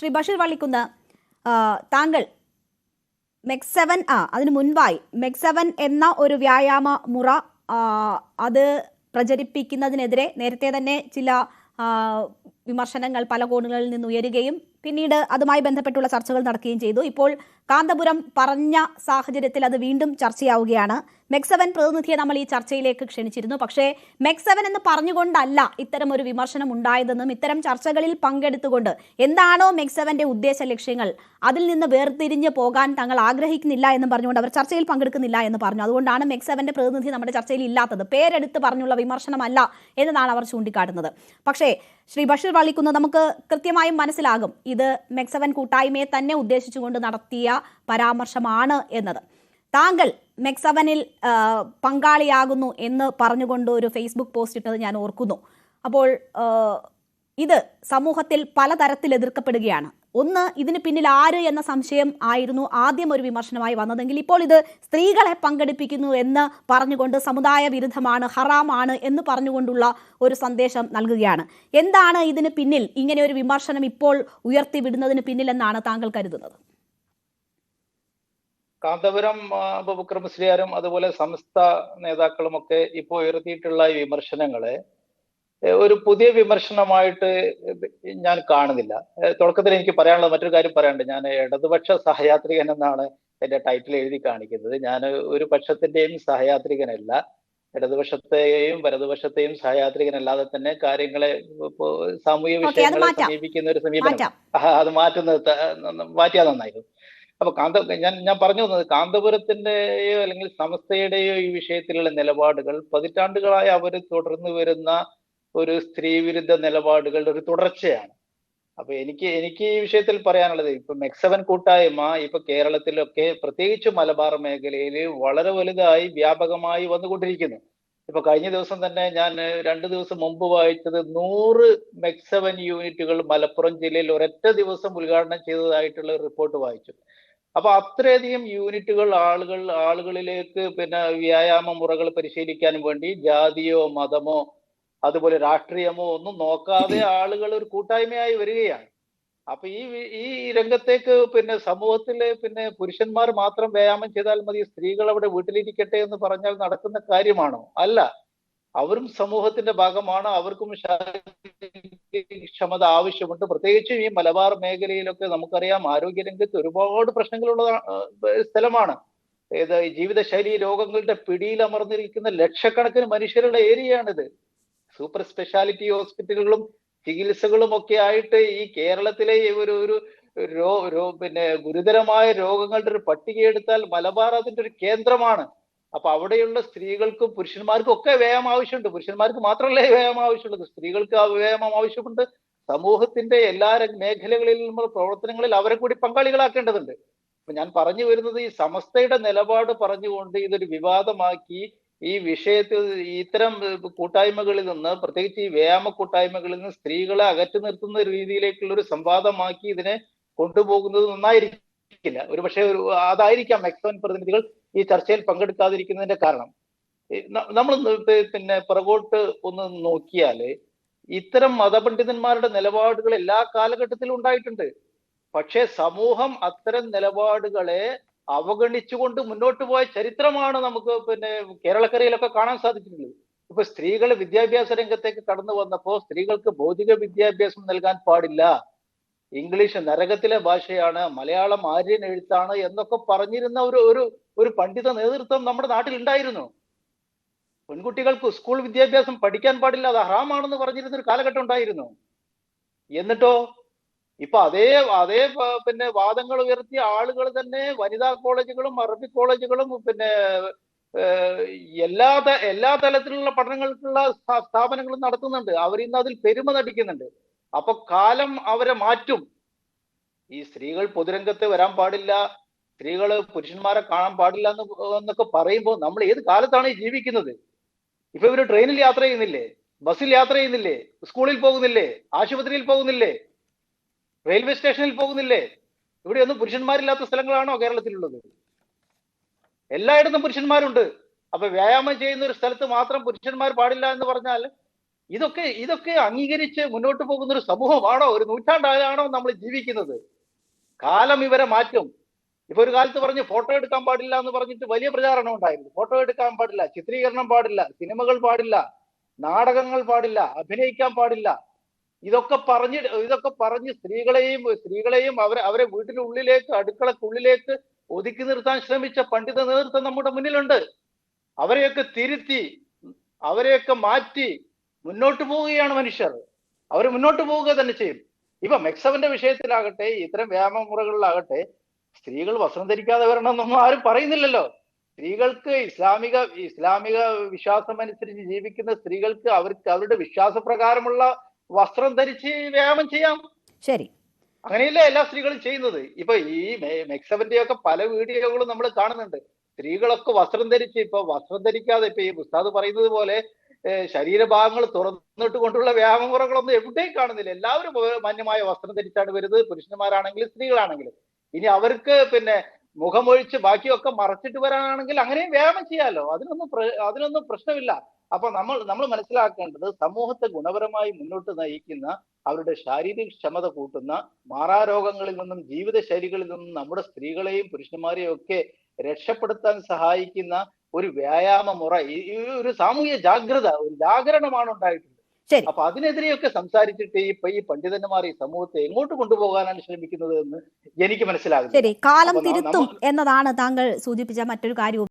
ശ്രീ ബഷീർ വള്ളിക്കുന്ന് താങ്കൾ മെക് സെവൻ ആ അതിനു മുൻപായി മെക് സെവൻ എന്ന ഒരു വ്യായാമ മുറ അത് പ്രചരിപ്പിക്കുന്നതിനെതിരെ നേരത്തെ തന്നെ ചില വിമർശനങ്ങൾ പല കോണുകളിൽ നിന്ന് ഉയരുകയും പിന്നീട് അതുമായി ബന്ധപ്പെട്ടുള്ള ചർച്ചകൾ നടക്കുകയും ചെയ്തു. ഇപ്പോൾ കാന്തപുരം പറഞ്ഞ സാഹചര്യത്തിൽ അത് വീണ്ടും ചർച്ചയാവുകയാണ്. മെക്സവൻ പ്രതിനിധിയെ നമ്മൾ ഈ ചർച്ചയിലേക്ക് ക്ഷണിച്ചിരുന്നു. പക്ഷേ മെക്സവൻ എന്ന് പറഞ്ഞുകൊണ്ടല്ല ഇത്തരം ഒരു വിമർശനം ഉണ്ടായതെന്നും ഇത്തരം ചർച്ചകളിൽ പങ്കെടുത്തുകൊണ്ട് എന്താണോ മെക്സവന്റെ ഉദ്ദേശ ലക്ഷ്യങ്ങൾ അതിൽ നിന്ന് വേർതിരിഞ്ഞ് പോകാൻ തങ്ങൾ ആഗ്രഹിക്കുന്നില്ല എന്ന് പറഞ്ഞുകൊണ്ട് അവർ ചർച്ചയിൽ പങ്കെടുക്കുന്നില്ല എന്ന് പറഞ്ഞു. അതുകൊണ്ടാണ് മെക്സവന്റെ പ്രതിനിധി നമ്മുടെ ചർച്ചയിൽ ഇല്ലാത്തത്. പേരെടുത്ത് പറഞ്ഞുള്ള വിമർശനമല്ല എന്നതാണ് അവർ ചൂണ്ടിക്കാട്ടുന്നത്. പക്ഷേ ശ്രീ ബഷീർ വള്ളിക്കുന്ന് നമുക്ക് കൃത്യമായും മനസ്സിലാകും. ഇത് മെക്സവൻ കൂട്ടായ്മയെ തന്നെ ഉദ്ദേശിച്ചുകൊണ്ട് നടത്തിയ പരാമർശമാണ് എന്നത്. താങ്കൾ മെക്സവനിൽ പങ്കാളിയാകുന്നു എന്ന് പറഞ്ഞുകൊണ്ട് ഒരു ഫേസ്ബുക്ക് പോസ്റ്റ് ഇട്ടത് ഞാൻ ഓർക്കുന്നു. അപ്പോൾ ഇത് സമൂഹത്തിൽ പലതരത്തിൽ എതിർക്കപ്പെടുകയാണ്. ഒന്ന് ഇതിന് പിന്നിൽ ആര് എന്ന സംശയം ആയിരുന്നു ആദ്യം ഒരു വിമർശനമായി വന്നതെങ്കിൽ ഇപ്പോൾ ഇത് സ്ത്രീകളെ പങ്കെടുപ്പിക്കുന്നു എന്ന് പറഞ്ഞുകൊണ്ട് സമുദായ വിരുദ്ധമാണ് ഹറാമാണ് എന്ന് പറഞ്ഞുകൊണ്ടുള്ള ഒരു സന്ദേശം നൽകുകയാണ്. എന്താണ് ഇതിന് പിന്നിൽ ഇങ്ങനെ ഒരു വിമർശനം ഇപ്പോൾ ഉയർത്തിവിടുന്നതിന് പിന്നിൽ എന്നാണ് താങ്കൾ കരുതുന്നത്? കാന്തപുരം ആ, അബൂബക്കർ മുസ്ലിയാരും അതുപോലെ സംസ്ഥ നേതാക്കളും ഒക്കെ ഇപ്പോൾ ഉയർത്തിയിട്ടുള്ള ഈ വിമർശനങ്ങളെ ഒരു പുതിയ വിമർശനമായിട്ട് ഞാൻ കാണുന്നില്ല. തുടക്കത്തിൽ എനിക്ക് പറയാനുള്ളത് മറ്റൊരു കാര്യം പറയാനുണ്ട്. ഞാൻ ഇടതുപക്ഷ സഹയാത്രികൻ എന്നാണ് എന്റെ ടൈറ്റിൽ എഴുതി കാണിക്കുന്നത്. ഞാൻ ഒരു പക്ഷത്തിന്റെയും സഹയാത്രികനല്ല. ഇടതുപക്ഷത്തെയും വലതുപക്ഷത്തെയും സഹയാത്രികനല്ലാതെ തന്നെ കാര്യങ്ങളെ ഇപ്പോ സാമൂഹ്യ വിഷയങ്ങളെ. സമീപിക്കുന്ന ഒരു സമീപനം. അത് മാറ്റുന്നത് മാറ്റിയാൽ നന്നായിരുന്നു. അപ്പൊ കാന്ത ഞാൻ ഞാൻ പറഞ്ഞു തന്നത് കാന്തപുരത്തിന്റെയോ അല്ലെങ്കിൽ സമസ്തയുടെയോ ഈ വിഷയത്തിലുള്ള നിലപാടുകൾ പതിറ്റാണ്ടുകളായി അവർ തുടർന്നു വരുന്ന ഒരു സ്ത്രീ വിരുദ്ധ നിലപാടുകളുടെ ഒരു തുടർച്ചയാണ്. അപ്പൊ എനിക്ക് എനിക്ക് ഈ വിഷയത്തിൽ പറയാനുള്ളത് ഇപ്പൊ മെക്സവൻ കൂട്ടായ്മ ഇപ്പൊ കേരളത്തിലൊക്കെ പ്രത്യേകിച്ച് മലബാർ മേഖലയിൽ വളരെ വലുതായി വ്യാപകമായി വന്നുകൊണ്ടിരിക്കുന്നു. ഇപ്പൊ കഴിഞ്ഞ ദിവസം തന്നെ ഞാൻ രണ്ട് ദിവസം മുമ്പ് വായിച്ചത് നൂറ് മെക്സവൻ യൂണിറ്റുകൾ മലപ്പുറം ജില്ലയിൽ ഒരൊറ്റ ദിവസം ഉദ്ഘാടനം ചെയ്തതായിട്ടുള്ള റിപ്പോർട്ട് വായിച്ചു. അപ്പൊ അത്രയധികം യൂണിറ്റുകൾ ആളുകൾ ആളുകളിലേക്ക് പിന്നെ വ്യായാമ മുറകൾ പരിശീലിക്കാൻ വേണ്ടി ജാതിയോ മതമോ അതുപോലെ രാഷ്ട്രീയമോ ഒന്നും നോക്കാതെ ആളുകൾ ഒരു കൂട്ടായ്മയായി വരികയാണ്. അപ്പൊ ഈ ഈ രംഗത്തേക്ക് പിന്നെ സമൂഹത്തിലെ പിന്നെ പുരുഷന്മാർ മാത്രം വ്യായാമം ചെയ്താൽ മതി സ്ത്രീകൾ അവിടെ വീട്ടിലിരിക്കട്ടെ എന്ന് പറഞ്ഞാൽ നടക്കുന്ന കാര്യമാണോ? അല്ല. അവരും സമൂഹത്തിന്റെ ഭാഗമാണ്. അവർക്കും ക്ഷമത ആവശ്യമുണ്ട്. പ്രത്യേകിച്ചും ഈ മലബാർ മേഖലയിലൊക്കെ നമുക്കറിയാം ആരോഗ്യ രംഗത്ത് ഒരുപാട് പ്രശ്നങ്ങളുള്ള സ്ഥലമാണ്. ഏത് ജീവിതശൈലി രോഗങ്ങളുടെ പിടിയിൽ അമർന്നിരിക്കുന്ന ലക്ഷക്കണക്കിന് മനുഷ്യരുടെ ഏരിയയാണിത്. സൂപ്പർ സ്പെഷ്യാലിറ്റി ഹോസ്പിറ്റലുകളും ചികിത്സകളും ഒക്കെ ആയിട്ട് ഈ കേരളത്തിലെ ഒരു ഒരു പിന്നെ ഗുരുതരമായ രോഗങ്ങളുടെ ഒരു പട്ടിക എടുത്താൽ മലബാർ അതിന്റെ ഒരു കേന്ദ്രമാണ്. അപ്പൊ അവിടെയുള്ള സ്ത്രീകൾക്കും പുരുഷന്മാർക്കും ഒക്കെ വ്യായാമം ആവശ്യമുണ്ട്. പുരുഷന്മാർക്ക് മാത്രമല്ലേ വ്യായാമം ആവശ്യമുള്ളത്? സ്ത്രീകൾക്ക് വ്യായാമം ആവശ്യമുണ്ട്. സമൂഹത്തിന്റെ എല്ലാ മേഖലകളിൽ മേഖലകളിലുള്ള പ്രവർത്തനങ്ങളിൽ അവരെ കൂടി പങ്കാളികളാക്കേണ്ടതുണ്ട്. അപ്പൊ ഞാൻ പറഞ്ഞു വരുന്നത് ഈ സമസ്തയുടെ നിലപാട് പറഞ്ഞുകൊണ്ട് ഇതൊരു വിവാദമാക്കി ഈ വിഷയത്തിൽ ഇത്തരം കൂട്ടായ്മകളിൽ നിന്ന് പ്രത്യേകിച്ച് ഈ വ്യായാമ കൂട്ടായ്മകളിൽ നിന്ന് സ്ത്രീകളെ അകറ്റി നിർത്തുന്ന രീതിയിലേക്കുള്ള ഒരു സംവാദമാക്കി ഇതിനെ കൊണ്ടുപോകുന്നത് നന്നായിരിക്കില്ല. ഒരു പക്ഷേ ഒരു അതായിരിക്കാം മെക്സോൻ പ്രതിനിധികൾ ഈ ചർച്ചയിൽ പങ്കെടുക്കാതിരിക്കുന്നതിന്റെ കാരണം. നമ്മൾ പിന്നെ പുറകോട്ട് ഒന്ന് നോക്കിയാൽ ഇത്തരം മതപണ്ഡിതന്മാരുടെ നിലപാടുകൾ എല്ലാ കാലഘട്ടത്തിലും ഉണ്ടായിട്ടുണ്ട്. പക്ഷേ സമൂഹം അത്തരം നിലപാടുകളെ അവഗണിച്ചുകൊണ്ട് മുന്നോട്ട് പോയ ചരിത്രമാണ് നമുക്ക് പിന്നെ കേരളക്കരയിലൊക്കെ കാണാൻ സാധിച്ചിട്ടുള്ളത്. ഇപ്പൊ സ്ത്രീകൾ വിദ്യാഭ്യാസ രംഗത്തേക്ക് കടന്നു വന്നപ്പോൾ സ്ത്രീകൾക്ക് ഭൗതിക വിദ്യാഭ്യാസം നൽകാൻ പാടില്ല. ഇംഗ്ലീഷ് നരകത്തിലെ ഭാഷയാണ് മലയാളം ആര്യൻ എഴുത്താണ് എന്നൊക്കെ പറഞ്ഞിരുന്ന ഒരു ഒരു ഒരു പണ്ഡിത നേതൃത്വം നമ്മുടെ നാട്ടിൽ ഉണ്ടായിരുന്നു. പെൺകുട്ടികൾക്ക് സ്കൂൾ വിദ്യാഭ്യാസം പഠിക്കാൻ പാടില്ല അത് ഹറാമാണെന്ന് പറഞ്ഞിരുന്ന ഒരു കാലഘട്ടം ഉണ്ടായിരുന്നു. എന്നിട്ടോ ഇപ്പൊ അതേ അതേ പിന്നെ വാദങ്ങൾ ഉയർത്തിയ ആളുകൾ തന്നെ വനിതാ കോളേജുകളും അറബി കോളേജുകളും പിന്നെ എല്ലാ എല്ലാ തലത്തിലുള്ള പഠനങ്ങൾക്കുള്ള സ്ഥാപനങ്ങളും നടത്തുന്നുണ്ട്. അവർ ഇന്ന് അതിൽ പെരുമ നടിക്കുന്നുണ്ട്. അപ്പൊ കാലം അവരെ മാറ്റും. ഈ സ്ത്രീകൾ പൊതുരംഗത്ത് വരാൻ പാടില്ല. സ്ത്രീകൾ പുരുഷന്മാരെ കാണാൻ പാടില്ല എന്ന് എന്നൊക്കെ പറയുമ്പോൾ നമ്മൾ ഏത് കാലത്താണ് ജീവിക്കുന്നത്? ഇപ്പൊ ഇവർ ട്രെയിനിൽ യാത്ര ചെയ്യുന്നില്ലേ? ബസ്സിൽ യാത്ര ചെയ്യുന്നില്ലേ? സ്കൂളിൽ പോകുന്നില്ലേ? ആശുപത്രിയിൽ പോകുന്നില്ലേ? റെയിൽവേ സ്റ്റേഷനിൽ പോകുന്നില്ലേ? ഇവിടെയൊന്നും പുരുഷന്മാരില്ലാത്ത സ്ഥലങ്ങളാണോ കേരളത്തിലുള്ളത്? എല്ലായിടത്തും പുരുഷന്മാരുണ്ട്. അപ്പൊ വ്യായാമം ചെയ്യുന്ന ഒരു സ്ഥലത്ത് മാത്രം പുരുഷന്മാർ പാടില്ല എന്ന് പറഞ്ഞാൽ ഇതൊക്കെ ഇതൊക്കെ അംഗീകരിച്ച് മുന്നോട്ട് പോകുന്ന ഒരു സമൂഹമാണോ? ഒരു നൂറ്റാണ്ടായാണോ നമ്മൾ ജീവിക്കുന്നത്? കാലം ഇവരെ മാറ്റും. ഇപ്പൊ ഒരു കാലത്ത് പറഞ്ഞ് ഫോട്ടോ എടുക്കാൻ പാടില്ല എന്ന് പറഞ്ഞിട്ട് വലിയ പ്രചാരണം ഉണ്ടായിരുന്നു. ഫോട്ടോ എടുക്കാൻ പാടില്ല ചിത്രീകരണം പാടില്ല സിനിമകൾ പാടില്ല നാടകങ്ങൾ പാടില്ല അഭിനയിക്കാൻ പാടില്ല. ഇതൊക്കെ പറഞ്ഞ് ഇതൊക്കെ പറഞ്ഞ് സ്ത്രീകളെയും സ്ത്രീകളെയും അവരെ അവരെ വീട്ടിന്റെ ഉള്ളിലേക്ക് അടുക്കളക്കുള്ളിലേക്ക് ഒതുക്കി നിർത്താൻ ശ്രമിച്ച പണ്ഡിത നേതൃത്വം നമ്മുടെ മുന്നിലുണ്ട്. അവരെയൊക്കെ തിരുത്തി അവരെയൊക്കെ മാറ്റി മുന്നോട്ട് പോവുകയാണ് മനുഷ്യർ. അവർ മുന്നോട്ട് പോവുക തന്നെ ചെയ്യും. ഇപ്പൊ മെക്സവന്റെ വിഷയത്തിലാകട്ടെ ഇത്തരം വ്യായാമമുറകളിലാകട്ടെ സ്ത്രീകൾ വസ്ത്രം ധരിക്കാതെ വരണമെന്നൊന്നും ആരും പറയുന്നില്ലല്ലോ. സ്ത്രീകൾക്ക് ഇസ്ലാമിക ഇസ്ലാമിക വിശ്വാസം അനുസരിച്ച് ജീവിക്കുന്ന സ്ത്രീകൾക്ക് അവർക്ക് അവരുടെ വിശ്വാസപ്രകാരമുള്ള വസ്ത്രം ധരിച്ച് വ്യായാമം ചെയ്യാം. ശരി. അങ്ങനെയല്ലേ എല്ലാ സ്ത്രീകളും ചെയ്യുന്നത്? ഇപ്പൊ ഈ മെക്സവന്റെ ഒക്കെ പല വീഡിയോകളും നമ്മൾ കാണുന്നുണ്ട്. സ്ത്രീകളൊക്കെ വസ്ത്രം ധരിച്ച് ഇപ്പൊ വസ്ത്രം ധരിക്കാതെ ഇപ്പൊ ഈ ഉസ്താദ് പറയുന്നത് പോലെ ശരീരഭാഗങ്ങൾ തുറന്നിട്ട് കൊണ്ടുള്ള വ്യായാമമുറകളൊന്നും എവിടെയും കാണുന്നില്ല. എല്ലാവരും മാന്യമായ വസ്ത്രം ധരിച്ചാണ് വരുന്നത്. പുരുഷന്മാരാണെങ്കിലും സ്ത്രീകളാണെങ്കിലും. ഇനി അവർക്ക് പിന്നെ മുഖമൊഴിച്ച് ബാക്കിയൊക്കെ മറച്ചിട്ട് വരാനാണെങ്കിൽ അങ്ങനെയും വ്യായാമം ചെയ്യാമല്ലോ അതിനൊന്നും അതിനൊന്നും പ്രശ്നമില്ല. അപ്പൊ നമ്മൾ നമ്മൾ മനസ്സിലാക്കേണ്ടത് സമൂഹത്തെ ഗുണപരമായി മുന്നോട്ട് നയിക്കുന്ന അവരുടെ ശാരീരിക ക്ഷമത കൂട്ടുന്ന മാറാരോഗങ്ങളിൽ നിന്നും ജീവിതശൈലികളിൽ നിന്നും നമ്മുടെ സ്ത്രീകളെയും പുരുഷന്മാരെയും ഒക്കെ രക്ഷപ്പെടുത്താൻ സഹായിക്കുന്ന ഒരു വ്യായാമ മുറ ഈ ഒരു സാമൂഹ്യ ജാഗ്രത ഒരു ജാഗരണമാണ് ഉണ്ടായിട്ടുള്ളത്. അപ്പൊ അതിനെതിരെയൊക്കെ സംസാരിച്ചിട്ട് ഈ ഈ പണ്ഡിതന്മാർ ഈ സമൂഹത്തെ എങ്ങോട്ട് കൊണ്ടുപോകാനാണ് ശ്രമിക്കുന്നത് എന്ന് എനിക്ക് മനസ്സിലാകുന്നു ശരി. കാലം തിരുത്തും എന്നതാണ് താങ്കൾ സൂചിപ്പിച്ച മറ്റൊരു കാര്യവും.